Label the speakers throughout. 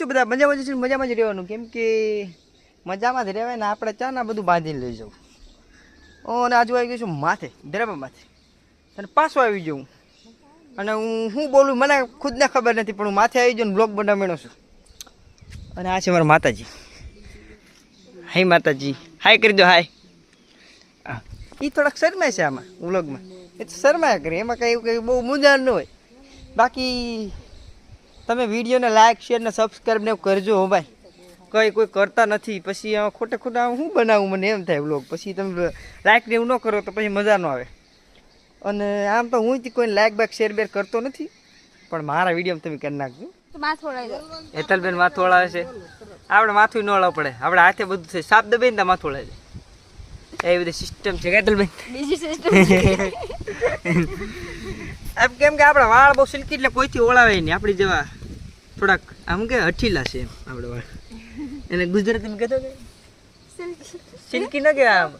Speaker 1: છો બધા મજામાં જ છે મજામાં જ રહેવાનું. કેમ કે મજામાં જ રહેવાય ને આપણે ચા ના બધું બાંધીને લઈ જવું ઓ, અને આજુ આવી ગયું છું માથે ડ્રાઈવર માથે. અને પાછો આવી જાઉં અને હું શું બોલું, મને ખુદને ખબર નથી, પણ હું માથે આવી જાઉં બ્લોગ બનાવવાનો છું. અને આ છે મારા માતાજી. હાય માતાજી. હાય કરી દો, હાય. એ થોડાક શરમાય છે આમાં વ્લોગમાં એ તો શરમાયા કરે. એમાં કંઈ એવું કંઈ બહુ મૂંઝાણ ન હોય. બાકી તમે વિડીયોને લાઇક શેર ને સબસ્ક્રાઈબ ને કરજો હો ભાઈ. કંઈ કોઈ કરતા નથી. પછી ખોટે ખોટા હું બનાવું મને એમ થાય વ્લોગ પછી તમે લાઇક ને એવું ન કરો તો પછી મજા ન આવે. અને આમ તો હું કોઈ લાઇક બાઇક શેર બેર કરતો નથી. પણ મારા વીડિયો તમે કરી નાખજો. હેતલબેન માથું ઓળાવે છે. આપણે માથું ન ઓળાવ પડે. આપણે હાથે બધું છે. સાપ દબાઈ ને માથું ઓળાવે છે એવી બધી સિસ્ટમ છે. હેતલબેન?
Speaker 2: બીજી સિસ્ટમ
Speaker 1: એમ કેમ કે આપણા વાળ બહુ સિલ્કી એટલે કોઈથી ઓળાવે નહીં. આપણી જેવા થોડાક આમ કે અઠીલા છે એમ આપણે વાળ. એને ગુજરાતીમાં કહેતો કે? સિલ્કી ન કે આમ.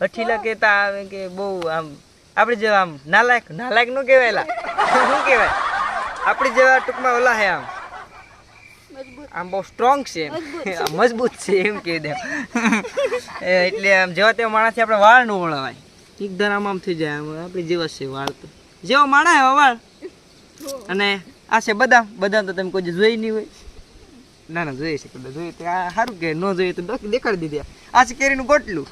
Speaker 1: અઠીલા કહેતા આવે કે બહુ આમ આપણે જેવા આમ નાલાયક નાલાયકનું કહેવાયેલા. શું કહેવાય? આપણી જેવા ટૂંકમાં ઓલા હે આમ. આમ બહુ સ્ટ્રોંગ છે. મજબૂત. છે એમ કહી દે. એટલે આમ જેવા તેવા માણસથી આપણે વાળ ન ઓળવાય. એકદમ આમ આમ થઈ જાય આમ. આપણી જેવા છે વાળ તો. જેવા માણા એવા વાળ. અને આ છે બદામ. બદામ તો તમે કોઈ જોઈ નહીં હોય. ના ના જોઈએ છે કદાચ જોઈએ. તો આ સારું કે ન જોઈએ તો દેખાડી દીધી. આ છે કેરીનું ગોટલું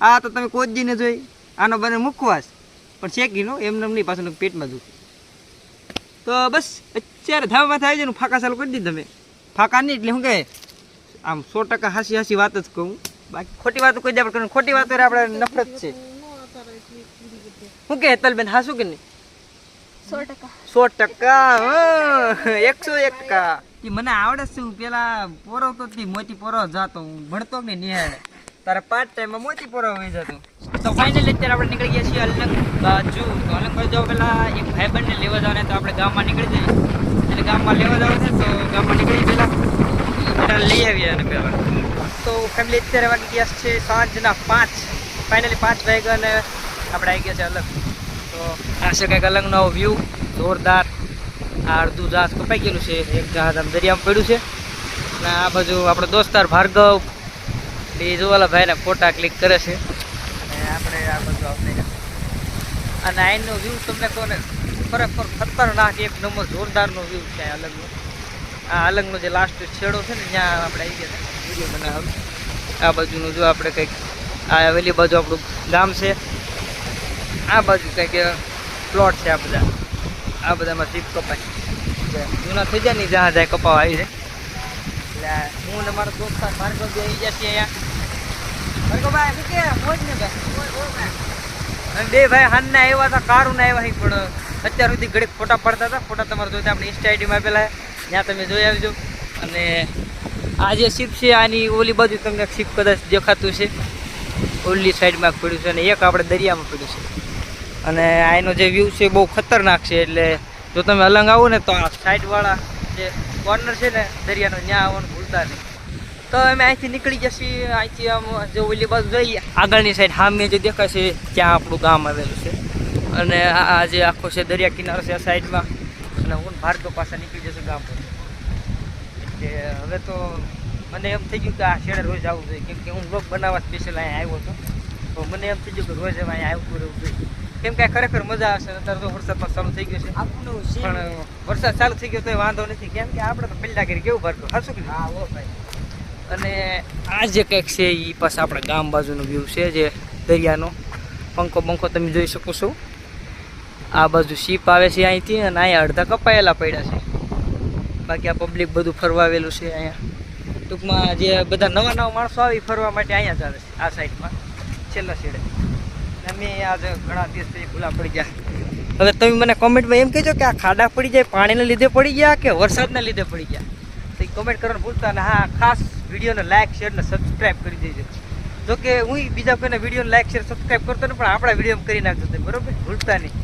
Speaker 1: આ તો તમે કોચજીને જોઈ. આનો બને મુખવાસ. પણ શેકીનો એમને એમ નહીં પાછું પેટમાં દુખે. તો બસ અત્યારે ધાબામાં થાય છે ને ફાંકા ચાલુ કરી દીધી તમે. ફાંકા નહીં એટલે શું કહે આમ સો ટકા હાસી હાસી વાત જ કહું. બાકી ખોટી વાતો કોઈ દે આપણે ખોટી વાતો આપણે નફરત છે. શું કે હેતલબેન હા શું કે નહીં?
Speaker 2: સો ટકા.
Speaker 1: એકસો એક ટકા. મને આવડે છે હું પેલા પોરો તો મોતી પોરો જાતો હું. ભણતો કે નહીં નિહાળે તારે પાંચ ટાઈમમાં મોતી પોરો વહી જતો. તો ફાઇનલી અત્યારે આપણે નીકળી ગયા છીએ અલંગ બાજુ તો અલંગ બાજુ જવા પેલા એક ભાઈબંધને લેવા જવાના તો આપણે ગામમાં નીકળી જઈએ. એટલે ગામમાં લેવા જવાનું છે તો ગામમાં નીકળી પેલા પેલા લઈ આવીએ અને પેલા તો ફેમિલી અત્યારે વાગી ગયા છે સાંજના પાંચ. ફાઇનલી પાંચ વાગ્યા અને આપણે આવી ગયા છે અલગ. તો આ છે કંઈક અલગનો વ્યૂ જોરદાર. આ અડધું જહાજ કપાઈ ગયેલું છે, એક જહાજ આમ દરિયામાં પડ્યું છે. અને આ બાજુ આપણો દોસ્તાર ભાર્ગવ, એ જોવાલા ભાઈના ફોટા ક્લિક કરે છે. અને આપણે આ બાજુ આપણે. અને આઈનો વ્યૂ તમને કહો ને ખરેખર ખતરનાક એક નંબર જોરદારનો વ્યૂ છે આ અલગનો. આ અલગનો જે લાસ્ટ છેડો છે ને, ત્યાં આપણે આવી ગયા વીડિયો બનાવવાનું આ બાજુનું જો આપણે કંઈક, આ આવેલી બાજુ આપણું ગામ છે. આ બાજુ કંઈક પ્લોટ છે આ બધા. આ બધામાં સીપ કપાય. જૂના થઈ જાય ને જ્યાં જાય કપાવા આવી જાય એટલે હું ને મારો દોસ્ત ભાર્ગવ બે આવી છીએ અહીંયા. ભાર્ગવભાઈ કે? ને ભાઈ? બે હાનના આવ્યા હતા, કારુના આવ્યા છે, પણ અત્યાર સુધી ઘડીક ફોટા પડતા હતા. ફોટા તમારે જોતા આપણે ઇન્સ્ટા આઈડીમાં આપેલા ત્યાં તમે જોઈ આવજો. અને આ જે શીપ છે, આની ઓલી બાજુ તમને શીપ કદાચ દેખાતું છે ઓલી સાઈડમાં પડ્યું છે અને એક આપણે દરિયામાં પડ્યું છે. અને આનો જે વ્યૂ છે બહુ ખતરનાક છે, એટલે જો તમે અલંગ આવો ને તો આ સાઈડવાળા જે કોર્નર છે ને, દરિયાનો ત્યાં આવવાનું ભૂલતા નહીં. તો અમે અહીંથી નીકળી જશે અહીંથી આમ જો ઓલી બાજુ જઈએ, આગળની સાઈડ સામે જે દેખાય છે, ત્યાં આપણું ગામ આવેલું છે. અને આ જે આખો છે દરિયા કિનારો છે આ સાઈડમાં અને હું ભારતો પાસે નીકળી જશે ગામ પર. એટલે હવે તો મને એમ થઈ ગયું કે આ શેડે રોજ આવવું જોઈએ, કેમ કે હું બ્લોગ બનાવવા સ્પેશિયલ અહીંયા આવ્યો હતો. તો મને એમ થઈ ગયું કે રોજ હવે અહીંયા આવતું રહેવું જોઈએ. કેમ કે ખરેખર મજા આવશે અત્યારે તો વરસાદ પણ ચાલુ થઈ ગયો છે. પણ વરસાદ ચાલુ થઈ ગયો તો વાંધો નથી. કેમ કે આપણે તો પેલા કરી કેવું ભરતું હા ઓ ભાઈ. અને આ જે કંઈક છે એ પાછા આપણા ગામ બાજુનો વ્યૂ છે જે દરિયાનો. પંખો બંખો તમે જોઈ શકો છો. આ બાજુ શીપ આવે છે અહીંથી અને અહીંયા અડધા કપાયેલા પડ્યા છે. બાકી આ પબ્લિક બધું ફરવા આવેલું છે અહીંયા. ટૂંકમાં જે બધા નવા નવા માણસો આવી ફરવા માટે અહીંયા જ આવે છે આ સાઈડમાં છેલ્લા છેડે. અમે આજે ઘણા દિવસથી ભૂલા પડી ગયા. હવે તમે મને કોમેન્ટમાં એમ કહેજો કે આ ખાડા પડી જાય, પાણીને લીધે પડી ગયા કે વરસાદના લીધે પડી ગયા? તો કોમેન્ટ કરવાનું ભૂલતા અને હા, ખાસ વિડીયોને લાઇક શેર ને સબસ્ક્રાઈબ કરી દેજો. જો કે હું બીજા કોઈને વિડીયોને લાઇક શેર સબસ્ક્રાઈબ કરતો ને પણ આપણા વીડિયો કરી નાખજો તમે બરોબર? ભૂલતા નહીં.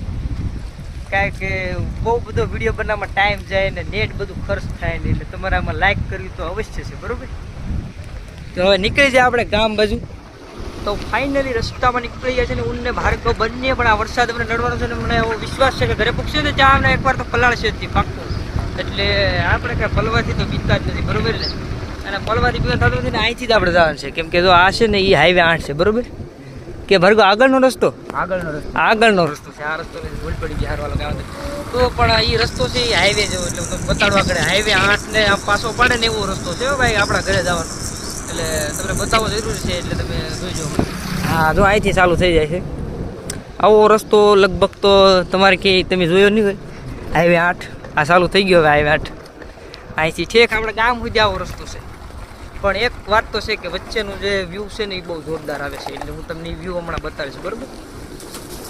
Speaker 1: કારણ કે બહુ બધો વીડિયો બનાવવામાં ટાઈમ જાય ને નેટ બધું ખર્ચ થાય ને એટલે તમારે આમાં લાઇક કરવી તો અવશ્ય છે. બરોબર? તો હવે નીકળી જાય આપણે ગામ બાજુ. તો ફાઇનલી રસ્તામાં નીકળી ગયા છે ને ઊનને ભાર્ગવ બંને પણ આ વરસાદ અમને નડવાનો છે ને મને એવો વિશ્વાસ છે કે ઘરે પૂછશે ને ચા અમને એકવાર તો પલાળશે જ પાકું પાક્કું. એટલે આપણે કાંઈ પલવાથી તો પીતા જ નથી બરોબર ને? અને પલવાથી પીવા થતું નથી ને અહીંથી જ આપણે જવાનું છે. કેમ કે જો આ છે ને એ હાઈવે આઠ છે બરોબર? કે ભરગો આગળનો રસ્તો?
Speaker 3: આગળનો રસ્તો.
Speaker 1: આગળનો રસ્તો છે. આ રસ્તો ભૂલ પડી ગઈ હારવા લગાવે તો. પણ એ રસ્તો છે એ હાઈવે જેવો એટલે બતાડવા આગળ હાઈવે આઠ ને પાછો પડે ને એવો રસ્તો છે ભાઈ આપણા ઘરે જવાનો. એટલે તમને બતાવવો જરૂરી છે એટલે તમે જોઈજો હા જો અહીંથી ચાલુ થઈ જાય છે. આવો રસ્તો લગભગ તો તમારે કે તમે જોયો નહીં હોય? હાઈવે આઠ. આ ચાલુ થઈ ગયો હવે હાઈવે આઠ. અહીંથી ઠેક આપણે ગામ સુધી આવો રસ્તો છે. પણ એક વાત તો છે કે વચ્ચેનું જે વ્યૂ છે ને એ બહુ જોરદાર આવે છે. એટલે હું તમને એ વ્યૂ હમણાં બતાવીશ બરાબર?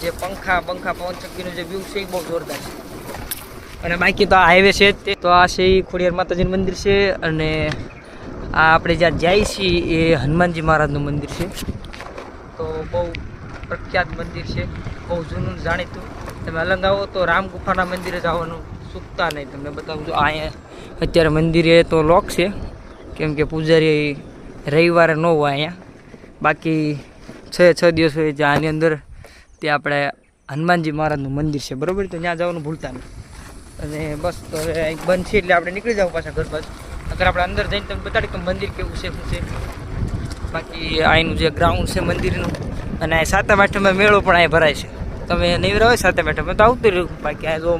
Speaker 1: જે પંખા પંખા પવન ચક્કીનું જે વ્યૂ છે એ બહુ જોરદાર છે. અને બાકી તો આ હાઈવે છે જ તે. તો આ છે ખોડિયાર માતાજીનું મંદિર છે અને આ આપણે જ્યાં જઈએ છીએ એ હનુમાનજી મહારાજનું મંદિર છે. તો બહુ પ્રખ્યાત મંદિર છે. બહુ જૂનું, જાણીતું. તમે અલંગ આવો તો રામ ગુફાના મંદિરે જવાનું ચૂકતા નહીં. તમને બતાવું છું અહીંયા અત્યારે મંદિરે તો લોક છે. કેમ કે પૂજારી રવિવારે ન હોય અહીંયા. બાકી છ છ દિવસ હોય જ્યાં આની અંદર તે આપણે હનુમાનજી મહારાજનું મંદિર છે. બરાબર? તો ત્યાં જવાનું ભૂલતા નહીં. અને બસ તો હવે બંધ છે એટલે આપણે નીકળી જાવ પાછા ઘર બાજુ. અગર આપણે અંદર જઈને તમને બતાડી કે મંદિર કેવું છે શું છે. બાકી અહીંનું જે ગ્રાઉન્ડ છે મંદિરનું અને અહીં સાતમ આઠમમાં મેળો પણ અહીં ભરાય છે. તમે નહીં હોય સાતમ આઠમમાં તો આવતું રહ્યું. બાકી આ જો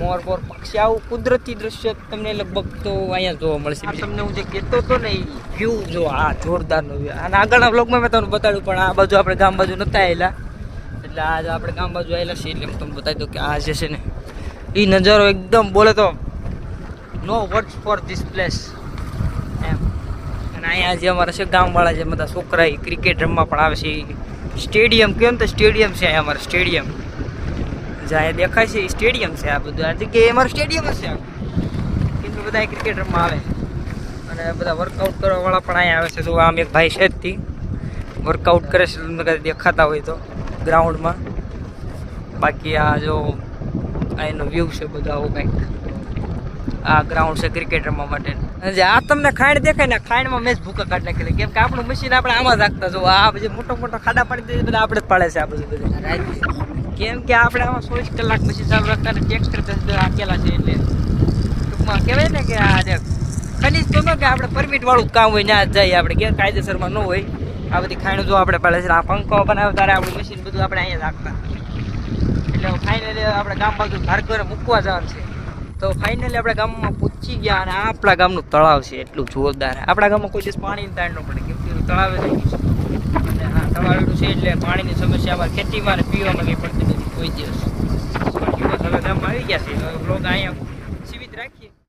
Speaker 1: મોર મોર પક્ષી આવું કુદરતી દ્રશ્ય તમને લગભગ તો અહીંયા જોવા મળશે. તમને હું જે કહેતો હતો ને વ્યૂ જો આ જોરદારનો વ્યૂ અને આગળના બ્લોગમાં મેં તમને બતાડ્યું પણ આ બાજુ આપણે ગામ બાજુ નહોતા આવેલા એટલે આજે આપણે ગામ બાજુ આવેલા છીએ એટલે હું તમને બતાવી દઉં કે આ જે છે ને એ નજારો એકદમ બોલે તો no word for this place એમ. અને અહીંયા જે અમારા છે, ગામવાળા જે બધા છોકરા ક્રિકેટ રમવા પણ આવે છે સ્ટેડિયમ કેમ તો સ્ટેડિયમ છે અહીંયા અમારે સ્ટેડિયમ જ્યાં દેખાય છે એ સ્ટેડિયમ છે આ બધું. આ જગ્યાએ અમારું સ્ટેડિયમ છે કે બધા ક્રિકેટ રમવા આવે. અને બધા વર્કઆઉટ કરવાવાળા પણ અહીંયા આવે છે. તો આમ એક ભાઈ છે જ વર્કઆઉટ કરે છે, તમને કદાચ દેખાતા હોય તો ગ્રાઉન્ડમાં બાકી આ જો અહીંનો વ્યૂ છે બધો આવો કંઈક. આ ગ્રાઉન્ડ છે ક્રિકેટ રમવા માટે. આ તમને ખાંડ દેખાય ને ખાંડમાં મેચ ભૂકા કાઢી નાખેલી. કેમ કે આપણું મશીન આપણે આમાં રાખતા જો આ બધી મોટો મોટો ખાડા પાડી દઈએ બધા આપણે જ પાડે છે આ બધું બધું. કેમ કે આપણે આમાં ચોવીસ કલાક મશીન ચાલુ રાખતા ને ટ્રેક્ટર આકેલા છે એટલે. ટૂંકમાં કહેવાય ને કે આ જે ખનીજ તો ન કે, આપણે પરમિટ વાળું કામ હોય ત્યાં જાય આપણે. ગેરકાયદેસરમાં ન હોય. આ બધી ખાંડ જો આપણે પાડે છે આ પંખો બનાવે ત્યારે આપણું મશીન બધું આપણે અહીંયા રાખતા. એટલે ફાઇનલી આપણે ગામ બાજુ ભારગર મૂકવા જવાનું છે. તો ફાઇનલી આપણા ગામમાં પહોંચી ગયા અને આપણા ગામનું તળાવ છે એટલું જોરદાર. આપણા ગામમાં કોઈ દિવસ પાણી તાણ ન પડે, કેમ કે તળાવ જ છે. અને હા તળાવેલું છે એટલે પાણીની સમસ્યા અમારે ખેતીમાં અને પીવામાં કંઈ પડતી નથી કોઈ દિવસ. હવે ગામમાં આવી ગયા છે. લોકો અહીંયા